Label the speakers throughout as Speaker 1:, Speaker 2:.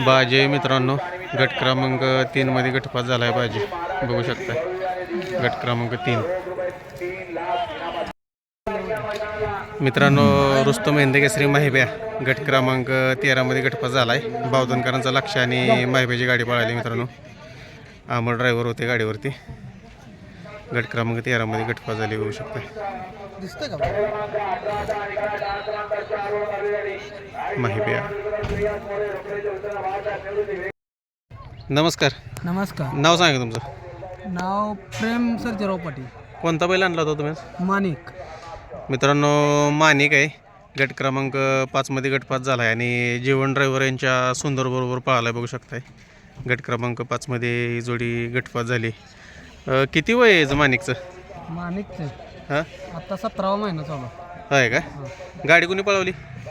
Speaker 1: बाजे मित्रांनो गट क्रमांक तीनमध्ये गटपास झाला आहे बाजे. बघू शकता. गट क्रमांक तीन. मित्रांनो रुस्तम हिंदे केसरी माहिब्या गट क्रमांक तेरामध्ये गटपास झाला आहे बावधनकरांचा लक्ष आणि माहिब्याची गाडी पळाली मित्रांनो. अमर ड्रायव्हर होते गाडीवरती. गट क्रमांक तेरामध्ये गटपास झाली बघू शकता.
Speaker 2: दिसतंय का?
Speaker 1: नमस्कार.
Speaker 2: नमस्कार.
Speaker 1: नाव सांगा तुमचं.
Speaker 2: नाव प्रेम सर्जेराव पाटील.
Speaker 1: कोणता बैल आणला होता तुम्ही?
Speaker 2: माणिक
Speaker 1: मित्रांनो मानिक आहे. गट क्रमांक पाचमध्ये गटपास झाला आहे आणि जीवन ड्रायव्हर यांच्या सुंदरबरोबर पळाला आहे बघू शकताय. गट क्रमांक पाचमध्ये ही जोडी गटपास झाली. अ, किती वय आहे याचं मानिकचं?
Speaker 2: माणिकचे
Speaker 1: हां?
Speaker 2: आता सतरावा महिना चालू.
Speaker 1: आहे का? गाडी कोणी पळवली?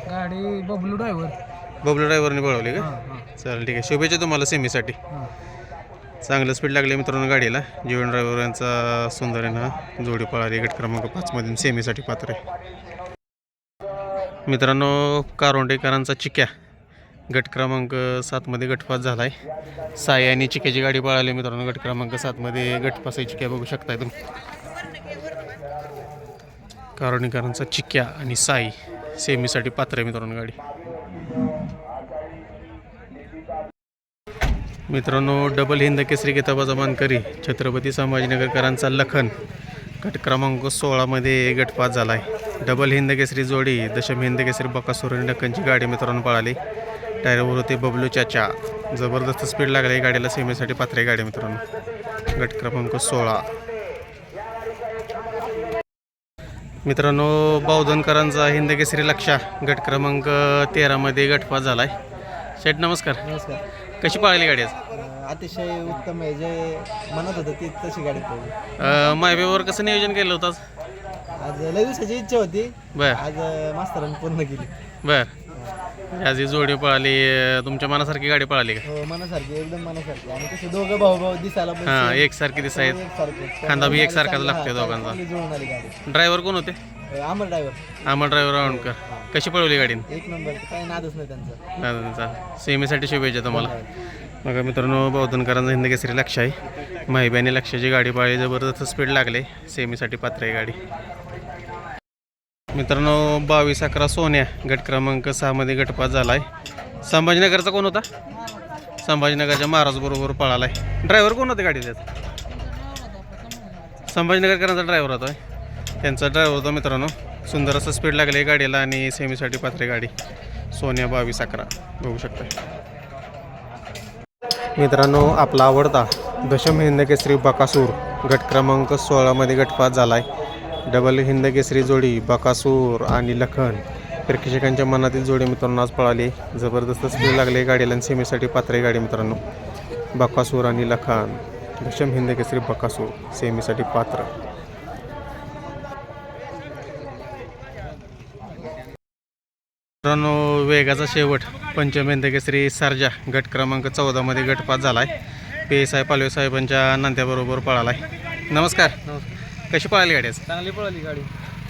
Speaker 2: गाडी बबलू ड्रायव्हर.
Speaker 1: बबलू ड्रायव्हरने पळवली का?
Speaker 2: हां हां.
Speaker 1: चालेल ठीक आहे. शुभेच्छा तुम्हाला सेमीसाठी.
Speaker 2: हां.
Speaker 1: चांगलं स्पीड लागले मित्रांनो गाडीला. जीवन ड्रायव्हर यांचा सुंदर आहे ना जोडी पळाली. गट क्रमांक पाचमधून सेमीसाठी पात्र आहे. मित्रांनो कारोंडेकरांचा चिक्या. गट क्रमांक सातमध्ये गटपास झाला आहे साई आणि चिक्याची गाडी पळाली मित्रांनो. गट क्रमांक सातमध्ये गटपासाची चिक्या बघू शकताय तुम्ही. कारणीकरांचा चिक्या आणि साई सेमीसाठी पात्र आहे मित्रांनो गाडी. मित्रांनो डबल हिंद केसरी किताबाचा मानकरी छत्रपती संभाजीनगरकरांचा लखन गट क्रमांक सोळामध्ये गटपात झाला आहे डबल हिंद केसरी जोडी दशम हिंद केसरी बकासूर आणि लखनची गाडी मित्रांनो पळाली. टायरवर होते बबलू चाचा. जबरदस्त स्पीड लागली गाडीला सेमीसाठी पात्र आहे गाडी मित्रांनो. गट क्रमांक सोळा. मित्रांनो बावधनकरांचा हिंद केसरी लक्षा गट क्रमांक तेरामध्ये गटपात झाला आहे शेठ नमस्कार.
Speaker 2: नमस्कार.
Speaker 1: कशी पळाली गाडी आज?
Speaker 2: अतिशय उत्तम आहे. जे म्हणत होतं ती तशी गाडी पडली
Speaker 1: अ, मायवेवर कसं नियोजन केलं होतं आज?
Speaker 2: आज लय दिवसाची इच्छा होती.
Speaker 1: बर.
Speaker 2: आज अं, मास्तरांनी पूर्ण केली.
Speaker 1: बर. आज ही जोडी पळाली तुमच्या मनासारखी गाडी पळाली का?
Speaker 2: हो मनासारखी एकदम मनासारखी. आणि कसं दोघं भाऊ भाऊ दिसायला पण
Speaker 1: हां एकसारखी दिसायत.
Speaker 2: एकसारखे.
Speaker 1: खांदा बी
Speaker 2: गाडी
Speaker 1: एकसारखाच
Speaker 2: चांगली-
Speaker 1: लागते
Speaker 2: हां,
Speaker 1: दोघांचा.
Speaker 2: चांगली जुळून आली गाडी.
Speaker 1: ड्रायव्हर कोण होते?
Speaker 2: अं, अमर ड्रायव्हर.
Speaker 1: अमर ड्रायव्हर रावणकर कशी पळवली गाडी
Speaker 2: एक नंबर काही नादच नाही त्यांचा.
Speaker 1: चालेल सेमीसाठी शुभेच्छा तुम्हाला. बघा मित्रांनो बौद्धनकरांचा हिंद केसरी लक्ष आहे. माहिब्याने लक्षाची गाडी पाळली जबरदस्त स्पीड लागले. सेमीसाठी पात्र आहे गाडी. मित्रांनो बावीस अकरा सोन्या गट क्रमांक सहामध्ये गटपात झाला आहे संभाजीनगरचा कोण होता? संभाजीनगरच्या महाराज बरोबर पळाला आहे ड्रायव्हर कोण होते गाडीचा संभाजीनगरकरांचा ड्रायव्हर होता त्यांचा ड्रायव्हर होता मित्रांनो सुंदर असं स्पीड लागले गाडीला आणि सेमीसाठी पात्र गाडी. सोन्या बावीस अकरा बघू शकता मित्रांनो आपला आवडता दशम हिंद केसरी बकासूर गट क्रमांक सोळामध्ये गटपात झाला आहे डबल हिंद केसरी जोडी बकासूर आणि लखन. प्रेक्षकांच्या मनातील जोडी मित्रांनो आज पळाली. जबरदस्त स्पीड लागले गाडीला आणि सेमीसाठी पात्र आहे गाडी मित्रांनो. बकासूर आणि लखन. दशम हिंद केसरी बकासूर. सेमीसाठी पात्र. मित्रांनो वेगाचा शेवट. पंचमेंद केसरी सारजा. गट क्रमांक चौदामध्ये गटपात झाला आहे पी एस आय पालवे साहेबांच्या नांद्याबरोबर पळाला आहे नमस्कार. नमस्कार. कशी पळाली गाडी आज?
Speaker 2: चांगली पळाली गाडी.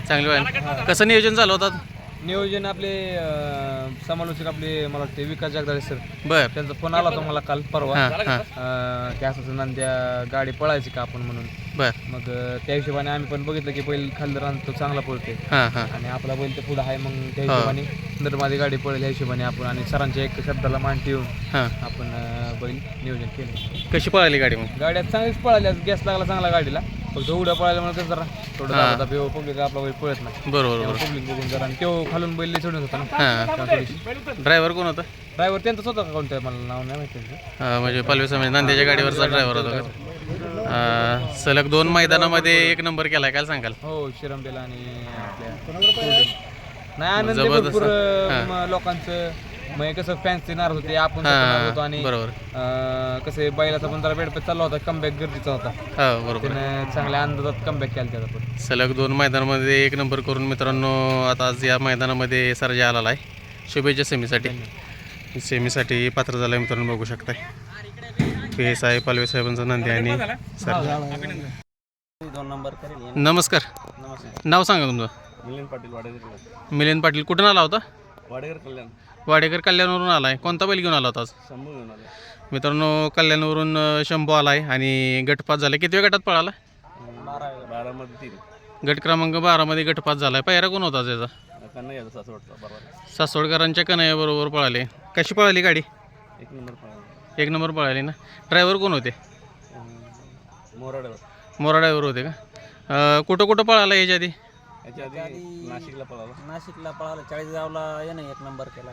Speaker 1: चांगली पळाली. कसं नियोजन झालं होतं?
Speaker 2: नियोजन आपले अं, समालोचक आपले मला वाटते विकास जगदाळे सर
Speaker 1: बर.
Speaker 2: त्यांचा फोन आला होता मला काल परवा.
Speaker 1: हां हां.
Speaker 2: अं, की असं नांद्या गाडी पळायची का आपण म्हणून.
Speaker 1: बर.
Speaker 2: मग अं, त्या हिशोबाने आम्ही पण बघितलं की बैल खाल्लं रान तो चांगला पळते
Speaker 1: हां हां.
Speaker 2: आणि आपला बैल तर पुढं आहे मग त्या
Speaker 1: हा.
Speaker 2: हिशोबाने नंतर माझी गाडी पळेल ह्या हिशोबाने आपण आणि सरांच्या एक शब्दाला मान ठेवून
Speaker 1: हां.
Speaker 2: आपण अं, बैल नियोजन केलं.
Speaker 1: कशी पळाली गाडी मग?
Speaker 2: गाड्या चांगलीच पळाल्या गॅस लागला चांगला गाडीला. फक्त उड्या पळाल्यामुळे कसं जरा थोडं
Speaker 1: हा.
Speaker 2: दाबा दाबी पब्लिक आपला बैल पळत नाही.
Speaker 1: बरोबर बरोबर.
Speaker 2: पब्लिक बघून जरा आणि तो खालून बैल चढून होता ना.
Speaker 1: हां. ड्रायव्हर कोण होता?
Speaker 2: ड्रायव्हर त्यांचाच होता का कोणता? मला नाव नाही माहिती त्यांचं.
Speaker 1: हां, म्हणजे पालवे समाज नांद्याच्या गाडीवरचा ड्रायव्हर होता का? सलग दोन मैदानामध्ये एक नंबर केलाय काय सांगाल.
Speaker 2: हो शिरंबेला आणि आपल्या नाही आनंद. भरपूर अं, लोकांचं. मग हे कसं फॅन्स येणार होते आपण स्वतः होतो आणि
Speaker 1: बरोबर.
Speaker 2: अं, कसं बैलाचा पण जरा बेडपे चालला होता कमबॅक गरजेचा होता.
Speaker 1: हो बरोबर.
Speaker 2: त्याने चांगल्या अंदाजात कमबॅक केला त्याचा पण.
Speaker 1: सलग दोन मैदानामध्ये एक नंबर करून मित्रांनो आता आज या मैदानामध्ये सर्जा आलेला आहे. शुभेच्छा सेमीसाठी. सेमीसाठी पात्र झालं आहे मित्रांनो बघू शकताय. पी एस आय पालवे साहेबांचा नंदी आणि सर्जा
Speaker 2: दोन नंबर करेल
Speaker 1: नमस्कार.
Speaker 2: नमस्कार.
Speaker 1: नाव सांगा तुमचं.
Speaker 2: मिलिंद पाटील वाडेकर.
Speaker 1: मिलिंद पाटील कुठून आला होता?
Speaker 2: वाडेकर कल्याण.
Speaker 1: वाडेकर कल्याणवरून आला आहे कोणता बैल घेऊन आला होता आज
Speaker 2: शंभू घेऊन आलो.
Speaker 1: मित्रांनो कल्याणवरून अ, शंभू आला आहे आणि गटपात झाला किती गटात पळाला?
Speaker 2: बारा बारामध्ये तीन
Speaker 1: गट क्रमांक बारामध्ये गटपात झाला आहे पहिरा कोण होता त्याचा?
Speaker 2: असं वाटतं बरोबर.
Speaker 1: सासवडकरांच्या कन्हैयाबरोबर पळाले. कशी पळाली गाडी?
Speaker 2: एक नंबर पळाला.
Speaker 1: एक नंबर पळाली ना. ड्रायव्हर कोण होते? मोरा ड्रायव्हर होते का? अ, कुठं कुठं पळाला याच्या आधी?
Speaker 2: याच्या आधी नाशिकला पळाला.
Speaker 3: नाशिकला पळाला. चाळीसगावला यानं एक नंबर केला.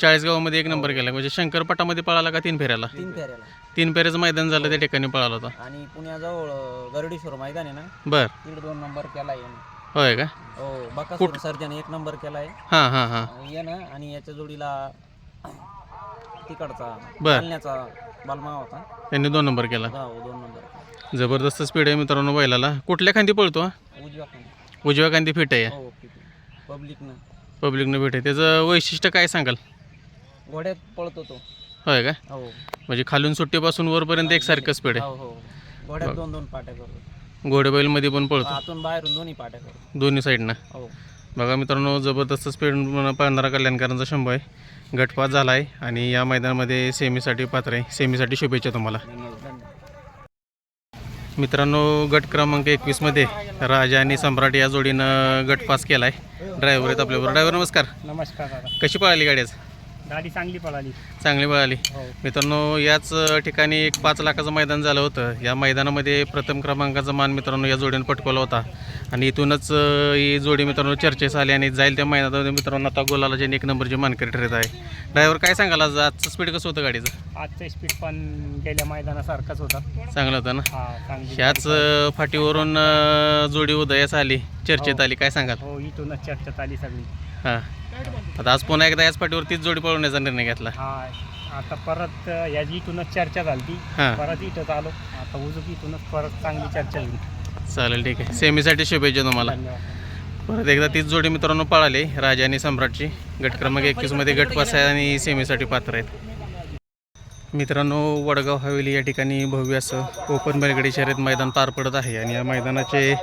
Speaker 1: चाळीसगावमध्ये एक नंबर केला. म्हणजे शंकरपटामध्ये पळाला का तीन फेऱ्याला?
Speaker 3: तीन फेऱ्याला.
Speaker 1: तीन फेऱ्याचं मैदान झालं त्या ठिकाणी पळाला होता.
Speaker 3: आणि पुण्याजवळ गरुडेश्वर मैदान आहे ना?
Speaker 1: बर.
Speaker 3: तिकडे दोन नंबर केला यानं.
Speaker 1: होय का?
Speaker 3: हो बकासूर सर्जन एक नंबर केलाय.
Speaker 1: हां हां हां.
Speaker 3: यानं आणि याच्या जोडीला तिकडचा
Speaker 1: बर.
Speaker 3: बालमा होता.
Speaker 1: त्यांनी दोन नंबर केला.
Speaker 3: हो दोन नंबर
Speaker 1: जबरदस्त स्पीड आहे मित्रांनो बैलाला. कुठल्या खांदी पळतो हा?
Speaker 3: उजव्या खाली.
Speaker 1: उजव्या खांदी फिट आहे.
Speaker 3: हो पब्लिकनं.
Speaker 1: पब्लिकनं भेट आहे. त्याचं वैशिष्ट्य काय सांगाल?
Speaker 3: घोड्यात पळतो तो.
Speaker 1: होय का?
Speaker 3: हो.
Speaker 1: म्हणजे खालून सुट्टीपासून वरपर्यंत एकसारखं स्पीड आहे.
Speaker 3: हो हो. घोड्यात दोन दोन पाट्या करतो
Speaker 1: घोडेबैलमध्ये पण पळतो.
Speaker 3: आतून बाहेरून दोन्ही पाट्या करतो
Speaker 1: दोन्ही साईडनं.
Speaker 3: हो.
Speaker 1: बघा मित्रांनो जबरदस्त स्पीड पाळणारा कल्याणकरांचा शंभू आहे. गटपात झाला आहे आणि या मैदानामध्ये सेमीसाठी पात्र आहे. सेमीसाठी शुभेच्छा तुम्हाला.
Speaker 3: धन्यवाद.
Speaker 1: मित्रांनो गट क्रमांक एकवीसमध्ये राजा आणि सम्राट या जोडीनं गट पास केला आहे ड्रायव्हर आहेत आपल्याबरोबर. ड्रायव्हर नमस्कार.
Speaker 3: नमस्कार दादा.
Speaker 1: कशी पळाली गाडी आज?
Speaker 3: गाडी चांगली पळाली.
Speaker 1: चांगली पळाली.
Speaker 3: हो.
Speaker 1: मित्रांनो याच ठिकाणी एक पाच लाखाचं मैदान झालं होतं. या मैदानामध्ये प्रथम क्रमांकाचा मान मित्रांनो या जोडीनं पटकवला होता. आणि इथूनच ही जोडी मित्रांनो चर्चेस आली आणि जाईल त्या मैदानामध्ये मित्रांनो आता गोलाला ज्यांनी एक नंबरची मानकरी ठरत आहे. ड्रायव्हर काय सांगाल? आज आजचं स्पीड कसं होतं गाडीचं?
Speaker 3: आजचं स्पीड पण गेल्या मैदानासारखाच होता.
Speaker 1: चांगलं होतं ना?
Speaker 3: हा चांगली
Speaker 1: ह्याच अं, फाटीवरून अं, जोडी उदयास आली चर्चेत आली काय सांगाल?
Speaker 3: हो इथूनच चर्चेत आली सगळी.
Speaker 1: हां. आता आज पुन्हा एकदा याच फाटीवर तीच जोडी पळवण्याचा निर्णय घेतला.
Speaker 3: हा आता परत याची इथूनच चर्चा झाली
Speaker 1: हां.
Speaker 3: परत इथंच आलो. आता उजूक इथूनच परत चांगली चर्चा होईल.
Speaker 1: चालेल ठीक आहे. सेमीसाठी शुभेच्छा तुम्हाला.
Speaker 3: धन्यवाद.
Speaker 1: परत एकदा तीच जोडी मित्रांनो पळाली राजा आणि सम्राटची. गट क्रमांक एकवीसमध्ये गट पास आहे आणि सेमीसाठी पात्र आहेत. मित्रांनो वडगाव हवेली या ठिकाणी भव्य असं ओपन बैलगाडी शर्यत मैदान पार पडत आहे आणि या मैदानाचे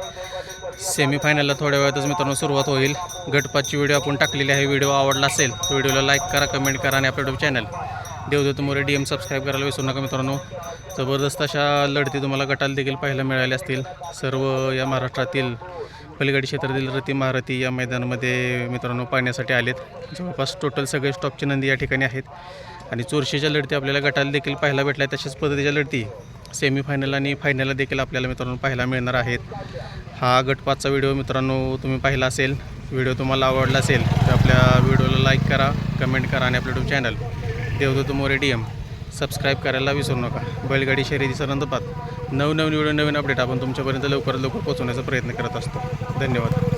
Speaker 1: सेमीफायनलला थोड्या वेळातच मित्रांनो सुरुवात होईल. गटपातची व्हिडिओ आपण टाकलेली आहे. व्हिडिओ आवडला असेल व्हिडिओला लाईक करा कमेंट करा आणि आपल्या YouTube channel Devdatt More D M subscribe करायला विसरू नका मित्रांनो. जबरदस्त अशा लढती तुम्हाला गटाला देखील पाहायला मिळाल्या असतील. सर्व या महाराष्ट्रातील पलीगडी क्षेत्रातील रती महारथी या मैदानामध्ये मित्रांनो पाहण्यासाठी आलेत. जवळपास टोटल सगळे स्टॉपची नंदी या ठिकाणी आहेत. आणि चोरशीच्या लढती आपल्याला गटाला देखील पाहायला भेटल्या तशाच पद्धतीच्या लढती सेमीफायनल आणि फायनलला देखील आपल्याला मित्रांनो पाहायला मिळणार आहेत. हा गटपातचा व्हिडिओ मित्रांनो तुम्ही पाहिला असेल व्हिडिओ तुम्हाला आवडला असेल तर आपल्या व्हिडिओला लाईक करा कमेंट करा आणि आपलं यूट्यूब चॅनल देवदूत मोरे डी एम सबस्क्राईब करायला विसरू नका. बैलगाडी शर्यती रंगपात नवनवीन व्हिडिओ नवीन अपडेट आपण तुमच्यापर्यंत लवकरात लवकर पोहोचवण्याचा प्रयत्न करत असतो. धन्यवाद.